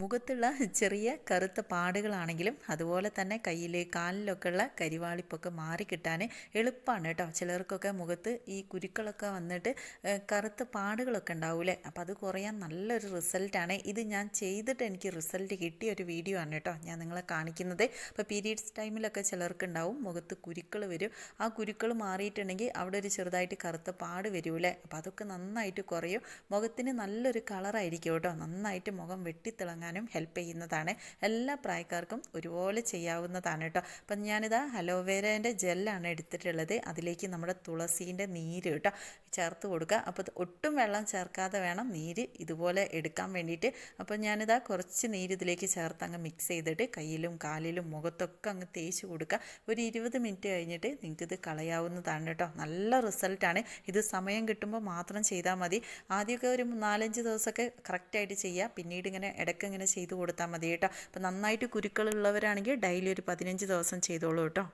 മുഖത്തുള്ള ചെറിയ കറുത്ത പാടുകളാണെങ്കിലും അതുപോലെ തന്നെ കയ്യിൽ കാലിലൊക്കെ ഉള്ള കരിവാളിപ്പൊക്കെ മാറിക്കിട്ടാൻ എളുപ്പമാണ് കേട്ടോ. ചിലർക്കൊക്കെ മുഖത്ത് ഈ കുരുക്കളൊക്കെ വന്നിട്ട് കറുത്ത പാടുകളൊക്കെ ഉണ്ടാവൂലേ അപ്പോൾ അത് കുറയാൻ നല്ലൊരു റിസൾട്ടാണ്. ഇത് ഞാൻ ചെയ്തിട്ട് എനിക്ക് റിസൾട്ട് കിട്ടിയ ഒരു വീഡിയോ ആണ് കേട്ടോ ഞാൻ നിങ്ങളെ കാണിക്കുന്നത്. അപ്പോൾ പീരീഡ്സ് ടൈമിലൊക്കെ ചിലർക്ക് ഉണ്ടാവും മുഖത്ത് കുരുക്കൾ വരും. ആ കുരുക്കൾ മാറിയിട്ടുണ്ടെങ്കിൽ അവിടെ ഒരു ചെറുതായിട്ട് കറുത്ത പാട് വരൂലേ അപ്പോൾ അതൊക്കെ നന്നായിട്ട് കുറയും. മുഖത്തിന് നല്ലൊരു കളറായിരിക്കും കേട്ടോ. നന്നായിട്ട് മുഖം വെട്ടിത്തിളങ്ങാൻ തുടങ്ങാനും ഹെൽപ്പ് ചെയ്യുന്നതാണ്. എല്ലാ പ്രായക്കാർക്കും ഒരുപോലെ ചെയ്യാവുന്നതാണ് കേട്ടോ. അപ്പം ഞാനിതാ അലോവേരേന്റെ ജെല്ലാണ് എടുത്തിട്ടുള്ളത്. അതിലേക്ക് നമ്മുടെ തുളസീന്റെ നീര് കേട്ടോ ചേർത്ത് കൊടുക്കുക. അപ്പോൾ ഒട്ടും വെള്ളം ചേർക്കാതെ വേണം നീര് ഇതുപോലെ എടുക്കാൻ വേണ്ടിയിട്ട്. അപ്പോൾ ഞാനിതാ കുറച്ച് നീര് ഇതിലേക്ക് ചേർത്ത് അങ്ങ് മിക്സ് ചെയ്തിട്ട് കയ്യിലും കാലിലും മുഖത്തൊക്കെ അങ്ങ് തേച്ച് കൊടുക്കുക. ഒരു ഇരുപത് മിനിറ്റ് കഴിഞ്ഞിട്ട് നിങ്ങൾക്ക് ഇത് കളയാവുന്നതാണ് കേട്ടോ. നല്ല റിസൾട്ടാണ് ഇത് സമയം കിട്ടുമ്പോൾ മാത്രം ചെയ്താൽ മതി. ആദ്യമൊക്കെ ഒരു നാലഞ്ച് ദിവസമൊക്കെ കറക്റ്റായിട്ട് ചെയ്യുക. പിന്നീട് ഇങ്ങനെ ഇടയ്ക്ക് ഇങ്ങനെ ചെയ്ത് കൊടുത്താൽ മതി കേട്ടോ. അപ്പോൾ നന്നായിട്ട് കുരുക്കളുള്ളവരാണെങ്കിൽ ഡെയിലി ഒരു പതിനഞ്ച് ദിവസം ചെയ്തോളൂ കേട്ടോ.